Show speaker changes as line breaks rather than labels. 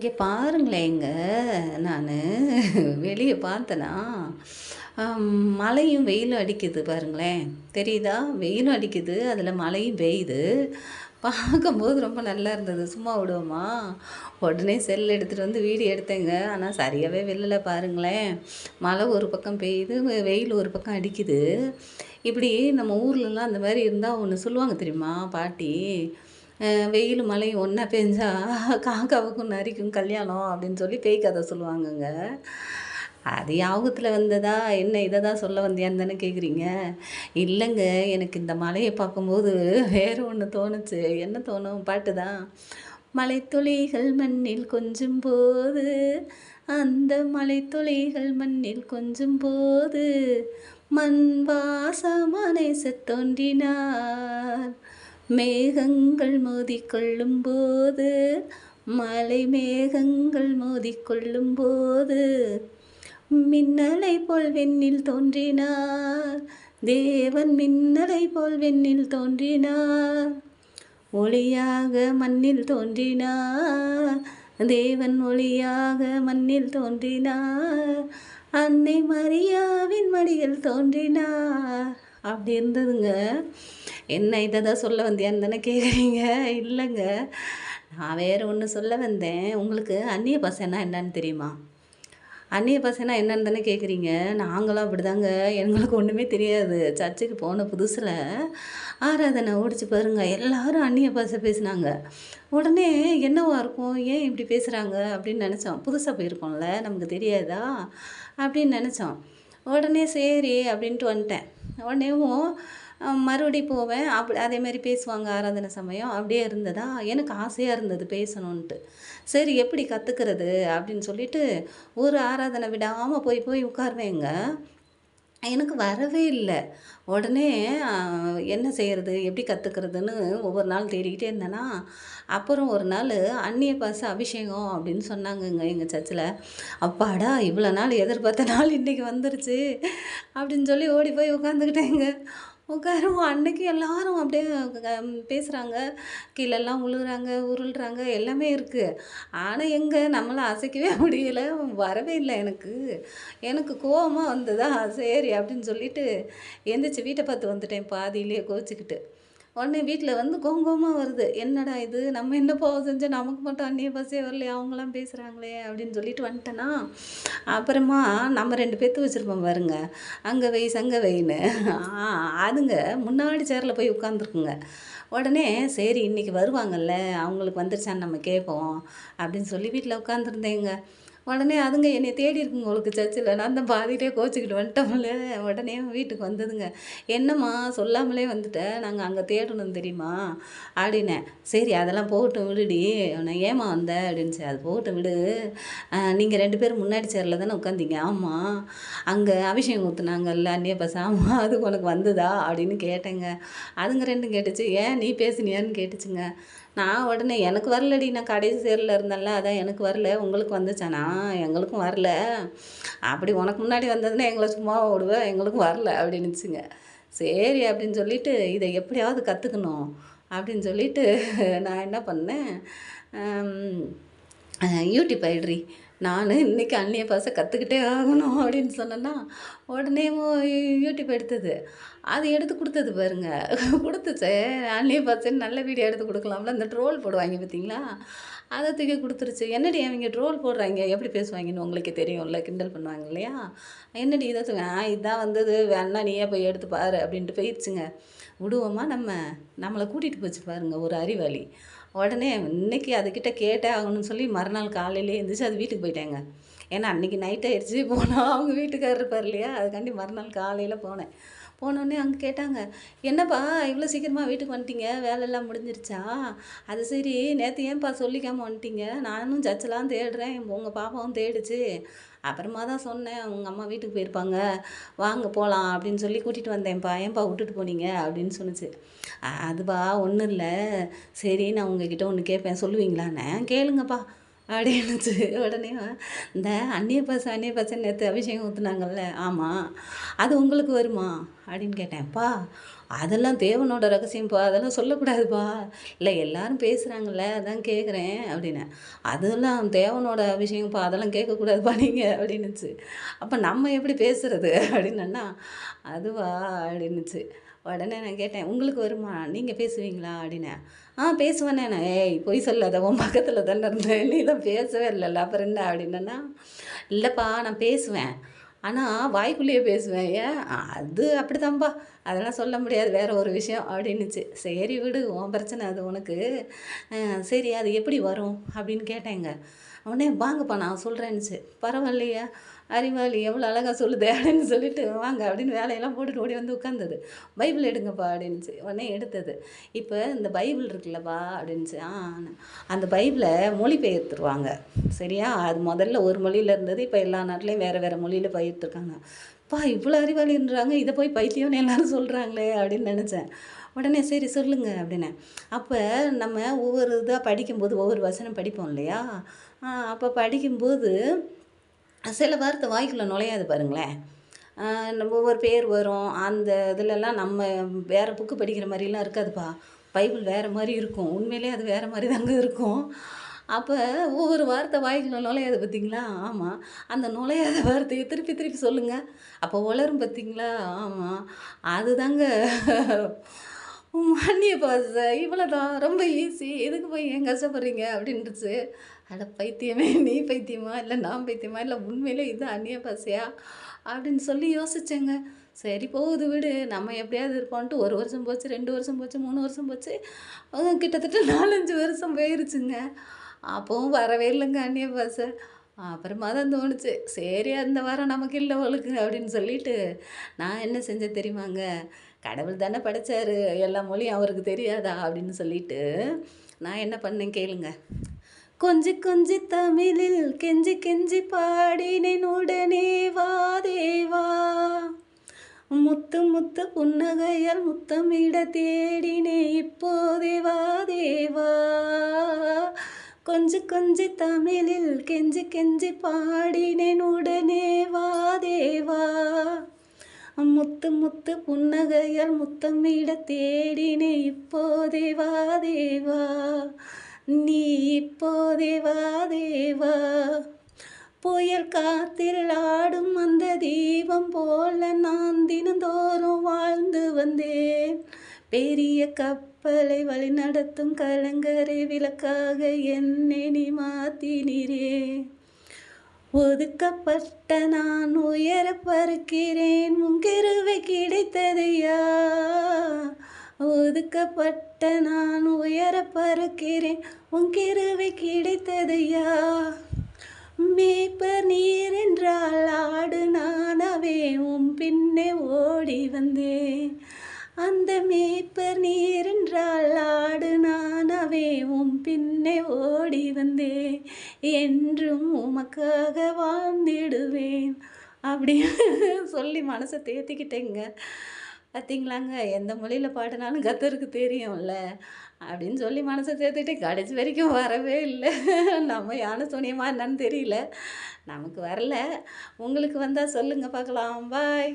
இங்கே பாருங்களேன் இங்கே நான் வெளியே பார்த்தேன்னா மழையும் வெயிலும் அடிக்குது பாருங்களேன். தெரியுதா? வெயிலும் அடிக்குது அதில் மழையும் பெய்யுது. பார்க்கும்போது ரொம்ப நல்லா இருந்தது. சும்மா விடுவோமா? உடனே செல் எடுத்துகிட்டு வந்து வீடியோ எடுத்தேங்க. ஆனால் சரியாகவே வெளில பாருங்களேன். மழை ஒரு பக்கம் பெய்யுது வெயில் ஒரு பக்கம் அடிக்குது. இப்படி நம்ம ஊர்லலாம் அந்த மாதிரி இருந்தால் ஒன்று சொல்லுவாங்க தெரியுமா பாட்டி? வெயில் மழை ஒன்றா பெஞ்சா காக்காவுக்கும் நரிக்கும் கல்யாணம் அப்படின்னு சொல்லி பேய் கதை சொல்லுவாங்கங்க. அது யாபகத்தில் வந்ததா? என்ன இதை தான் சொல்ல வந்தியான்னு தானே கேட்குறீங்க இல்லைங்க எனக்கு இந்த மலையை பார்க்கும்போது வேறு ஒன்று தோணுச்சு. என்ன தோணும்? பாட்டு தான். மலைத்துளிகள் மண்ணில் கொஞ்சும் போது அந்த மலைத்துளிகள் மண்ணில் கொஞ்சும் போது மண் வாசமனை தோன்றினார் மேகங்கள் மோதிக்கொள்ளும் போது மலை மேகங்கள் மோதிக்கொள்ளும் போது மின்னலை போல் வெண்ணில் தோன்றினார். தேவன் மின்னலை போல் வெண்ணில் தோன்றினார். ஒளியாக மண்ணில் தோன்றினார். தேவன் ஒளியாக மண்ணில் தோன்றினார். அன்னை மரியாவின் மடியில் தோன்றினார். அப்படி இருந்ததுங்க. என்ன இதை தான் சொல்ல வந்தியான்னு தானே கேட்குறீங்க இல்லைங்க. நான் வேறு ஒன்று சொல்ல வந்தேன். உங்களுக்கு அந்நிய பசைனா என்னன்னு தெரியுமா? அந்நிய பசைனா என்னன்னு தானே கேட்குறீங்க நாங்களும் அப்படிதாங்க. எங்களுக்கு ஒன்றுமே தெரியாது. சர்ச்சுக்கு போன புதுசில் ஆராதனை ஓடிச்சு பாருங்க. எல்லாரும் அந்நிய பாசை பேசினாங்க. உடனே என்னவா இருக்கும்? ஏன் இப்படி பேசுகிறாங்க அப்படின்னு நினச்சோம். புதுசாக போயிருக்கோம்ல நமக்கு தெரியாதா? அப்படின்னு நினச்சோம். உடனே சரி அப்படின்ட்டு வந்துட்டேன். உடனேவும் மறுபடி போவேன். அப்படி அதேமாரி பேசுவாங்க ஆராதனை சமயம். அப்படியே இருந்ததா? எனக்கு ஆசையாக இருந்தது பேசணுன்ட்டு சரி எப்படி கற்றுக்கிறது அப்படின்னு சொல்லிட்டு ஒரு ஆராதனை விடாமல் போய் போய் உட்காருவேங்க எனக்கு வரவே இல்லை. உடனே என்ன செய்கிறது எப்படி கற்றுக்கிறதுன்னு ஒவ்வொரு நாள் தேடிக்கிட்டே இருந்தேனா அப்புறம் ஒரு நாள் அந்நிய பாச அபிஷேகம் அப்படின்னு சொன்னாங்கங்க எங்கள் சர்ச்சில். அப்பாடா இவ்வளோ நாள் எதிர்பார்த்த நாள் இன்றைக்கி வந்துருச்சு அப்படின்னு சொல்லி ஓடி போய் உட்காந்துக்கிட்டேங்க உட்காருவோம். அன்னைக்கு எல்லாரும் அப்படியே பேசுகிறாங்க கீழெல்லாம் உழுகுறாங்க உருள்றாங்க எல்லாமே இருக்குது ஆனால் எங்கே நம்மளை அசைக்கவே முடியலை. வரவே இல்லை எனக்கு. எனக்கு கோவமாக வந்ததா? சரி அப்படின்னு சொல்லிட்டு எந்திரிச்சு வீட்டை பார்த்து வந்துட்டேன் பாதியிலேயே கோச்சிக்கிட்டு உடனே வீட்டில் வந்து கோங்கோமாக வருது. என்னடா இது? நம்ம என்ன பாவம் செஞ்சால் நமக்கு மட்டும் அன்னிய பஸ்ஸே வரலையே அவங்களாம் பேசுகிறாங்களே அப்படின்னு சொல்லிட்டு வந்துட்டேன்னா அப்புறமா நம்ம ரெண்டு பேர்த்து வச்சுருப்போம் பாருங்க. அங்கே வை சங்க வைன்னு. அதுங்க முன்னாடி சேரில் போய் உட்காந்துருக்குங்க உடனே சரி இன்றைக்கி வருவாங்கல்ல அவங்களுக்கு வந்துருச்சான்னு நம்ம கேட்போம் அப்படின்னு சொல்லி வீட்டில் உட்காந்துருந்தேங்க உடனே அதுங்க என்னை தேடி இருக்குங்க உங்களுக்கு சர்ச்சில் நான் தான் பாதிட்டே கோச்சிக்கிட்டு வந்துட்டோம்ல. உடனே வீட்டுக்கு வந்ததுங்க. என்னம்மா சொல்லாமலே வந்துட்டேன். நாங்கள் அங்கே தேடணும் தெரியுமா? அப்படின்னேன் சரி அதெல்லாம் போகட்டும் விடுடி. நான் ஏமா வந்த? அப்படின்னு சரி அது போகட்டும் விடு. நீங்கள் ரெண்டு பேரும் முன்னாடி சேரில் தானே உட்காந்தீங்க. ஆமாம் அங்கே அபிஷேகம் ஊற்றுனாங்கல்ல அந்நிய பஸ் ஆமாம் அது உனக்கு வந்ததா? அப்படின்னு கேட்டேங்க. அதுங்க ரெண்டும் கேட்டுச்சு. ஏன் நீ பேசுனியான்னு கேட்டுச்சுங்க. நான் உடனே எனக்கு வரலடி நான் கடைசி சேரில் இருந்தேன்ல அதான் எனக்கு வரல உங்களுக்கு வந்துச்சானா எங்களுக்கும் வரல. அப்படி உனக்கு முன்னாடி வந்ததுன்னா எங்களை சும்மா விடுவேன் எங்களுக்கும் வரல அப்படின்னுச்சுங்க. சரி அப்படின்னு சொல்லிட்டு இதை எப்படியாவது கற்றுக்கணும் அப்படின்னு சொல்லிட்டு நான் என்ன பண்ணேன் யூடியூப் ஐட்ரி நான் இன்றைக்கி அந்நிய பாசை கற்றுக்கிட்டே ஆகணும் அப்படின்னு சொன்னேன்னா உடனே யூடியூப் எடுத்தது. அது எடுத்து கொடுத்தது பாருங்க. கொடுத்துச்சே. அந்நிய பாசைன்னு நல்ல வீடியோ எடுத்து கொடுக்கலாம்ல. இந்த ட்ரோல் போடுவாங்க பார்த்தீங்களா? அதை தூக்கி கொடுத்துருச்சு. என்னடி அவங்க ட்ரோல் போடுறாங்க? எப்படி பேசுவாங்கன்னு உங்களுக்கே தெரியும்ல. கிண்டல் பண்ணுவாங்க இல்லையா? என்னடி இதை சொல்லுங்க இதான் வந்தது. வேணா நீயே போய் எடுத்து பாரு அப்படின்ட்டு போயிடுச்சுங்க. விடுவோமா நம்ம? நம்மளை கூட்டிகிட்டு போச்சு பாருங்க ஒரு அறிவாளி. உடனே இன்னைக்கு அதுக்கிட்ட கேட்டே ஆகணும்னு சொல்லி மறுநாள் காலையிலே எழுந்திரிச்சு அது வீட்டுக்கு போயிட்டேங்க. ஏன்னா அன்றைக்கி நைட் ஆயிடுச்சு. போனால் அவங்க வீட்டுக்காரர் இருப்பார் இல்லையா? அதுக்காண்டி மறுநாள் காலையில் போனேன். போனோடனே அங்கே கேட்டாங்க என்னப்பா இவ்வளோ சீக்கிரமாக வீட்டுக்கு வந்துட்டீங்க? வேலையெல்லாம் முடிஞ்சிருச்சா? அது சரி நேற்று ஏன்ப்பா சொல்லிக்காமல் வந்துட்டீங்க? நானும் சர்ச்செல்லாம் தேடுறேன். உங்கள் பாப்பாவும் தேடுச்சு. அப்புறமா தான் சொன்னேன் உங்கள் அம்மா வீட்டுக்கு போயிருப்பாங்க. வாங்க போகலாம் அப்படின்னு சொல்லி கூட்டிகிட்டு வந்தேன்ப்பா. ஏன்ப்பா விட்டுட்டு போனீங்க? அப்படின்னு சொன்னுச்சு. அதுப்பா ஒன்றும் இல்லை. சரி நான் உங்ககிட்ட ஒன்று கேட்பேன் சொல்லுவீங்களாண்ணே கேளுங்கப்பா. அப்படின்னுச்சு உடனே இந்த அந்நிய பச அந்நிய பசன் நேற்று அபிஷேகம் ஊற்றுனாங்கல்ல ஆமாம் அது உங்களுக்கு வருமா? அப்படின்னு கேட்டேன்ப்பா அதெல்லாம் தேவனோட ரகசியம்ப்பா அதெல்லாம் சொல்லக்கூடாதுப்பா. இல்லை எல்லாரும் பேசுகிறாங்கல்ல அதான் கேட்குறேன் அப்படின்னு அதெல்லாம் தேவனோட விஷயம்ப்பா அதெல்லாம் கேட்கக்கூடாதுப்பா நீங்கள் அப்படின்னுச்சு. அப்போ நம்ம எப்படி பேசுகிறது அப்படின்னா அதுவா அப்படின்னுச்சு. உடனே நான் கேட்டேன் உங்களுக்கு வருமா? நீங்கள் பேசுவீங்களா? அப்படின்னேன் ஆ பேசுவேனே நான். ஏய் பொய் சொல்லாத உன் பக்கத்தில் தானே இருந்தேன். நீ தான் பேசவே இல்லைல்ல. அப்புறம் என்ன? அப்படின்னா இல்லைப்பா நான் பேசுவேன். ஆனால் வாய்க்குள்ளேயே பேசுவேன். ஏன்? அது அப்படிதான்ப்பா அதெல்லாம் சொல்ல முடியாது வேற ஒரு விஷயம் அப்படின்னுச்சு. சரி விடு உன் பிரச்சனை அது உனக்கு. சரி அது எப்படி வரும் அப்படின்னு கேட்டேங்க. உடனே வாங்கப்பா நான் சொல்கிறேன்னுச்சு பரவாயில்லையா அறிவாளி எவ்வளோ அழகாக சொல்லுது அப்படின்னு சொல்லிட்டு வாங்க அப்படின்னு வேலையெல்லாம் போட்டுட்டு ஓடி வந்து உட்காந்தது பைபிள் எடுங்கப்பா அப்படின்னுச்சு. உடனே எடுத்தது. இப்போ இந்த பைபிள் இருக்குல்லப்பா அப்படின்னுச்சு. ஆ அந்த பைபிளை மொழிபெயர்த்துருவாங்க. சரியா? அது முதல்ல ஒரு மொழியில் இருந்தது இப்போ எல்லா நாட்டிலையும் வேறு வேறு மொழியில் பயிர்த்துருக்காங்க. பா இவ்வளோ அறிவாளின்றாங்க இதை போய் பைத்தியம்னு எல்லாரும் சொல்கிறாங்களே அப்படின்னு நினச்சேன். உடனே சரி சொல்லுங்க அப்படின்னேன். அப்போ நம்ம ஒவ்வொரு இதாக படிக்கும்போது ஒவ்வொரு வசனம் படிப்போம் இல்லையா? அப்போ படிக்கும்போது சில வார்த்தை வாய்க்குள்ளே நுழையாது பாருங்களேன். நம்ம ஒவ்வொரு பேர் வரும் அந்த இதிலெல்லாம் நம்ம வேறு புக்கு படிக்கிற மாதிரிலாம் இருக்காதுப்பா. பைபிள் வேறு மாதிரி இருக்கும். உண்மையிலே அது வேறு மாதிரி தாங்க இருக்கும். அப்போ ஒவ்வொரு வார்த்தை வாய்க்குள்ள நுழையாது பார்த்தீங்களா ஆமாம் அந்த நுழையாத வார்த்தையை திருப்பி திருப்பி சொல்லுங்கள் அப்போ உளரும் பார்த்தீங்களா ஆமாம் அதுதாங்க. அந்நிய பாச. இவ்வளோதான் ரொம்ப ஈஸி எதுக்கு போய் ஏன் கஷ்டப்படுறீங்க? அப்படின்ட்டுச்சு அட பைத்தியமே. நீ பைத்தியமா? இல்லை நான் பைத்தியமா? இல்லை உண்மையிலே இது அந்நிய பாசையா? அப்படின்னு சொல்லி யோசிச்சேங்க. சரி போகுது வீடு. நம்ம எப்படியாவது இருப்போன்ட்டு ஒரு வருஷம் போச்சு ரெண்டு வருஷம் போச்சு மூணு வருஷம் போச்சு. கிட்டத்தட்ட நாலஞ்சு வருஷம் போயிருச்சுங்க. அப்பவும் வரவே இல்லைங்க அந்நிய பாசை அப்புறமா தான் தோணுச்சு. சரி அந்த வாரம் நமக்கு இல்லை அவளுக்கு அப்படின்னு சொல்லிட்டு நான் என்ன செஞ்சேன் தெரியுமாங்க? கடவுள் தானே படைச்சாரு. எல்லா மொழியும் அவருக்கு தெரியாதா அப்படின்னு சொல்லிட்டு நான் என்ன பண்ணேன் கேளுங்க. கொஞ்சி கொஞ்சி தமிழில் கெஞ்சி கெஞ்சி பாடினேன் உடனே வா தேவா. முத்து முத்து புன்னகையால் முத்தமிட தேடினே இப்போதே வா தேவா. கொஞ்சி கொஞ்சு தமிழில் கெஞ்சி கெஞ்சி பாடினேன் உடனே வா தேவா. முத்து முத்து புன்னகையால் முத்தமிட தேடினே இப்போதே வா தேவா. நீ இப்போதே வா தேவா. புயல் காத்தில் ஆடும் அந்த தீபம் போல நான் தினந்தோறும் வாழ்ந்து வந்தேன். பெரிய கப்பலை வழிநடத்தும் கலங்கரை விளக்காக என்னை நீ மாத்தினீரே. ஒதுக்கப்பட்ட நான் உயர பறக்கிறேன் உங்கிருவை கிடைத்ததையா ஒதுக்கப்பட்ட நான் உயர பறக்கிறேன் உங்கிருவை கிடைத்ததையா மேய்ப்பர் நீர் என்றால் ஆடு நானவே உன் பின்னே ஓடி வந்தேன். அந்த மேய்ப்பர் நீர் என்றால் ஆடு நானவே உம் பின்னே ஓடி வந்தேன் என்றும் உமக்காக வாழ்ந்திடுவேன் அப்படின்னு சொல்லி மனசை தேத்திக்கிட்டேங்க. பார்த்தீங்களாங்க எந்த மொழியில் பாடினாலும் கத்தருக்கு தெரியும்ல. அப்படின்னு சொல்லி மனசை தேத்திட்டு கடைசி வரைக்கும் வரவே இல்லை. நம்ம யானை துணியமா என்னன்னு தெரியல. நமக்கு வரல. உங்களுக்கு வந்தால் சொல்லுங்கள் பார்க்கலாம் பாய்.